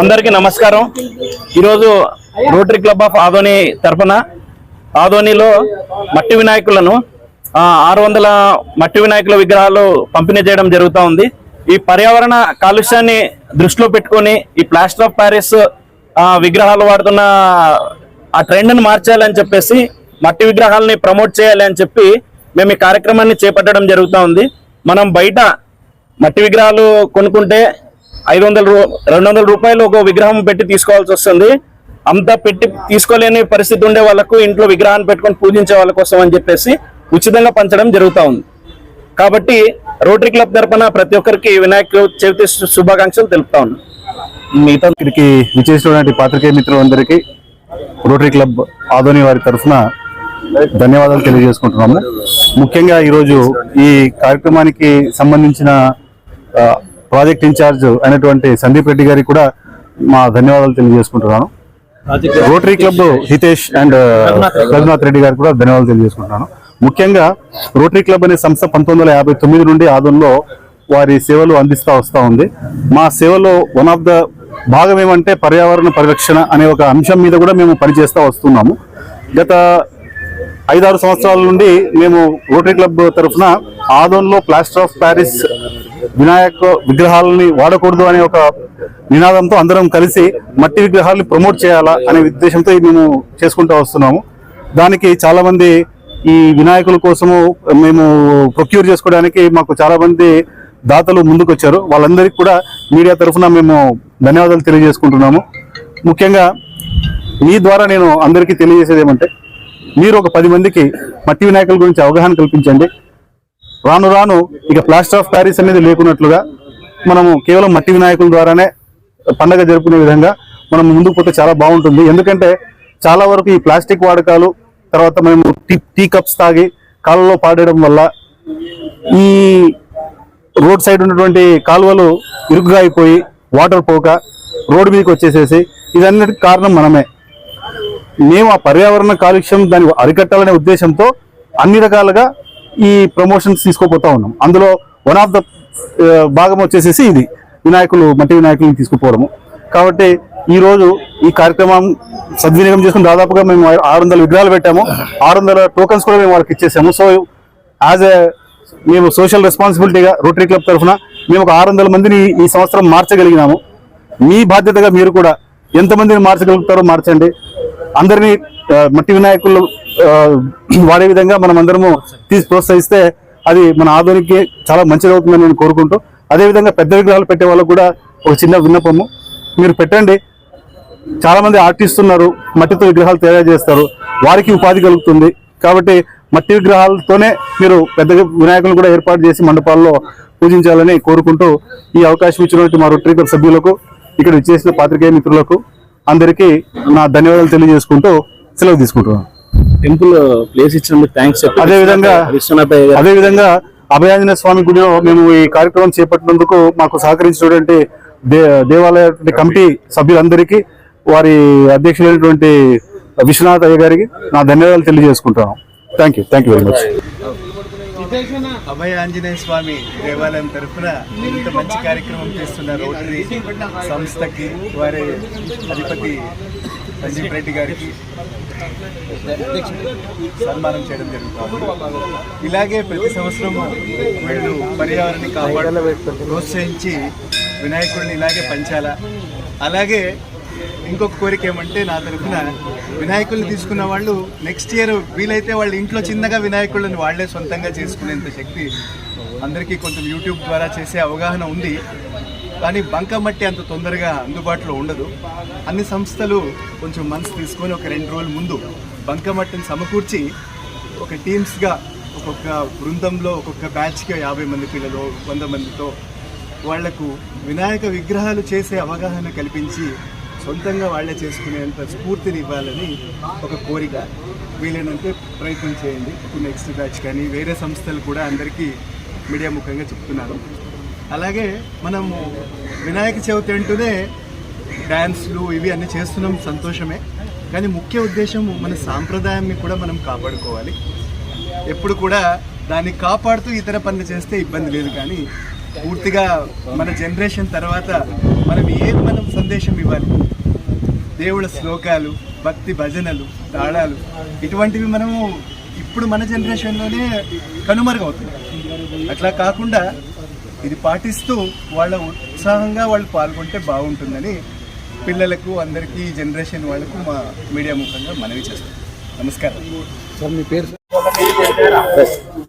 అందరికీ నమస్కారం. ఈరోజు రోటరీ క్లబ్ ఆఫ్ ఆదోని తరఫున ఆదోనిలో మట్టి వినాయకులను ఆరు వందల మట్టి వినాయకుల విగ్రహాలు పంపిణీ చేయడం జరుగుతూ ఉంది. ఈ పర్యావరణ కాలుష్యాన్ని దృష్టిలో పెట్టుకొని ఈ ప్లాస్టర్ ఆఫ్ ప్యారిస్ విగ్రహాలు వాడుతున్న ఆ ట్రెండ్ని మార్చాలని చెప్పేసి మట్టి విగ్రహాలని ప్రమోట్ చేయాలి అని చెప్పి మేము ఈ కార్యక్రమాన్ని చేపట్టడం జరుగుతూ ఉంది. మనం బయట మట్టి విగ్రహాలు కొనుక్కుంటే ఐదు వందల రెండు వందల రూపాయలు ఒక విగ్రహం పెట్టి తీసుకోవాల్సి వస్తుంది. అంతా పెట్టి తీసుకోలేని పరిస్థితి ఉండే వాళ్ళకు ఇంట్లో విగ్రహాన్ని పెట్టుకొని పూజించే వాళ్ళ కోసం అని చెప్పేసి ఉచితంగా పంచడం జరుగుతూ ఉంది. కాబట్టి రోటరీ క్లబ్ తరపున ప్రతి ఒక్కరికి వినాయక చవితి శుభాకాంక్షలు తెలుపుతా ఉన్నాను మిగతా ఇక్కడికి విచేసినటువంటి పాత్రికేయ మిత్రులందరికీ రోటరీ క్లబ్ ఆదోని వారి తరఫున ధన్యవాదాలు తెలియజేసుకుంటున్నాము. ముఖ్యంగా ఈరోజు ఈ కార్యక్రమానికి సంబంధించిన ప్రాజెక్ట్ ఇన్ఛార్జ్ అయినటువంటి సందీప్ రెడ్డి గారికి కూడా మా ధన్యవాదాలు తెలియజేసుకుంటున్నాను. Rotary club Hitesh and Raghunath Reddy గారికి కూడా ధన్యవాదాలు తెలియజేసుకుంటున్నాను. ముఖ్యంగా రోటరీ క్లబ్ అనే సంస్థ పంతొమ్మిది వందల యాభై తొమ్మిది నుండి ఆదంలో వారి సేవలు అందిస్తూ వస్తూ ఉంది. మా సేవలో వన్ ఆఫ్ ద భాగం ఏమంటే పర్యావరణ పరిరక్షణ అనే ఒక అంశం మీద కూడా మేము పనిచేస్తూ వస్తున్నాము. గత ఐదారు సంవత్సరాల నుండి మేము రోటరీ క్లబ్ తరఫున ఆదోన్లో ప్లాస్టర్ ఆఫ్ ప్యారిస్ వినాయక విగ్రహాలని వాడకూడదు అనే ఒక నినాదంతో అందరం కలిసి మట్టి విగ్రహాలని ప్రమోట్ చేయాలా అనే ఉద్దేశంతో మేము చేసుకుంటూ వస్తున్నాము. దానికి చాలామంది ఈ వినాయకుల కోసము మేము ప్రొక్యూర్ చేసుకోవడానికి మాకు చాలామంది దాతలు ముందుకు వచ్చారు వాళ్ళందరికీ కూడా మీడియా తరఫున మేము ధన్యవాదాలు తెలియజేసుకుంటున్నాము. ముఖ్యంగా మీ ద్వారా నేను అందరికీ తెలియజేసేది ఏమంటే మీరు ఒక పది మందికి మట్టి వినాయకుల గురించి అవగాహన కల్పించండి. రాను రాను ఇక ప్లాస్టర్ ఆఫ్ ప్యారిస్ అనేది లేకున్నట్లుగా మనము కేవలం మట్టి వినాయకుల ద్వారానే పండగ జరుపుకునే విధంగా మనం ముందుకు పోతే చాలా బాగుంటుంది. ఎందుకంటే చాలా వరకు ఈ ప్లాస్టిక్ వాడకాలు తర్వాత మేము టీ టీ కప్స్ తాగి కాళ్ళలో పాడేయడం వల్ల ఈ రోడ్ సైడ్ ఉన్నటువంటి కాలువలు ఇరుగ్గా అయిపోయి వాటర్ పోక రోడ్డు మీదకి వచ్చేసేసి ఇదన్నిటికి కారణం మనమే. మేము ఆ పర్యావరణ కాలుష్యం దాన్ని అరికట్టాలనే ఉద్దేశంతో అన్ని రకాలుగా ఈ ప్రమోషన్స్ తీసుకోపోతా ఉన్నాం. అందులో వన్ ఆఫ్ ద భాగం వచ్చేసేసి ఇది. వినాయకులు మట్టి వినాయకులను తీసుకుపోవడము. కాబట్టి ఈరోజు ఈ కార్యక్రమం సద్వినియోగం చేసుకుని దాదాపుగా మేము ఆరు వందల విగ్రహాలు పెట్టాము. ఆరు వందల టోకన్స్ కూడా మేము వాళ్ళకి ఇచ్చేసాము. సో యాజ్ ఎ మేము సోషల్ రెస్పాన్సిబిలిటీగా రోటరీ క్లబ్ తరఫున మేము ఒక ఆరు వందల మందిని ఈ సంవత్సరం మార్చగలిగినాము. మీ బాధ్యతగా మీరు కూడా ఎంతమందిని మార్చగలుగుతారో మార్చండి. అందరినీ uh, మట్టి వినాయకులు వాడే విధంగా మనం అందరము తీసి ప్రోత్సహిస్తే అది మన ఆధునికి చాలా మంచిది అవుతుందని నేను కోరుకుంటూ అదేవిధంగా పెద్ద విగ్రహాలు పెట్టే వాళ్ళకు కూడా ఒక చిన్న విన్నపము. మీరు పెట్టండి. చాలామంది ఆర్టిస్తున్నారు ఆర్టిస్ట్ ఉన్నారు మట్టితో విగ్రహాలు తయారు చేస్తారు వారికి ఉపాధి కలుగుతుంది. కాబట్టి మట్టి విగ్రహాలతోనే మీరు పెద్ద వినాయకులు కూడా ఏర్పాటు చేసి మండపాల్లో పూజించాలని కోరుకుంటూ ఈ అవకాశం ఇచ్చినటువంటి మా రొటరీ క్లబ్ సభ్యులకు ఇక్కడ చేసిన పాత్రికేయ మిత్రులకు అందరికీ నా ధన్యవాదాలు తెలియజేసుకుంటూ సెలవు తీసుకుంటున్నాను. టెంపుల్ ప్లేస్ ఇచ్చినందుకు థ్యాంక్స్ అదే విధంగా అదే విధంగా అభయాంజనేయ స్వామి గుడిలో మేము ఈ కార్యక్రమం చేపట్టినందుకు మాకు సహకరించినటువంటి దే దేవాలయ కమిటీ సభ్యులందరికీ వారి అధ్యక్షులైనటువంటి విశ్వనాథ్ అయ్య గారికి నా ధన్యవాదాలు తెలియజేసుకుంటాను thank you thank you very much Abhaya Anjaneya Swamy దేవాలయం తరఫున ఇంత మంచి కార్యక్రమం చేస్తున్న రోటరీ సంస్థకి వారి అధిపతి సంజీవ్ రెడ్డి గారికి సన్మానం చేయడం జరుగుతుంది. ఇలాగే ప్రతి సంవత్సరం వీళ్ళు పర్యావరణాన్ని కాపాడ ప్రోత్సహించి వినాయకుడిని ఇలాగే పంచాలా. అలాగే ఇంకొక కోరిక ఏమంటే నా తరఫున వినాయకుల్ని తీసుకున్న వాళ్ళు నెక్స్ట్ ఇయర్ వీలైతే వాళ్ళు ఇంట్లో చిన్నగా వినాయకుళ్ళని వాళ్ళే సొంతంగా చేసుకునేంత శక్తి అందరికీ కొంచెం యూట్యూబ్ ద్వారా చేసే అవగాహన ఉంది. కానీ బంక మట్టి అంత తొందరగా అందుబాటులో ఉండదు. అన్ని సంస్థలు కొంచెం మనసు తీసుకొని ఒక రెండు రోజుల ముందు బంక మట్టిని సమకూర్చి ఒక టీమ్స్గా ఒక్కొక్క బృందంలో ఒక్కొక్క బ్యాచ్కి యాభై మంది పిల్లలు వంద మందితో వాళ్ళకు వినాయక విగ్రహాలు చేసే అవగాహన కల్పించి సొంతంగా వాళ్ళే చేసుకునేంత స్ఫూర్తిని ఇవ్వాలని ఒక కోరిక. వీలైనంతే ప్రయత్నం చేయండి. నెక్స్ట్ బ్యాచ్ కానీ వేరే సంస్థలు కూడా అందరికీ మీడియా ముఖంగా చెప్తున్నారు అలాగే మనము వినాయక చవితి అంటూనే డ్యాన్స్లు ఇవి అన్నీ చేస్తున్నాం సంతోషమే. కానీ ముఖ్య ఉద్దేశం మన సాంప్రదాయాన్ని కూడా మనం కాపాడుకోవాలి. ఎప్పుడు కూడా దాన్ని కాపాడుతూ ఇతర పనులు చేస్తే ఇబ్బంది లేదు కానీ పూర్తిగా మన జనరేషన్ తర్వాత మనం ఏది మనం సందేశం ఇవ్వాలి? దేవుళ్ళ శ్లోకాలు భక్తి భజనలు తాళాలు ఇటువంటివి మనము ఇప్పుడు మన జనరేషన్లోనే కనుమరుగవుతుంది అట్లా కాకుండా ఇది పాటిస్తూ వాళ్ళ ఉత్సాహంగా వాళ్ళు పాల్గొంటే బాగుంటుందని పిల్లలకు అందరికీ ఈ జనరేషన్ వాళ్ళకు మా మీడియా ముఖంగా మనవి చేస్తాం. నమస్కారం.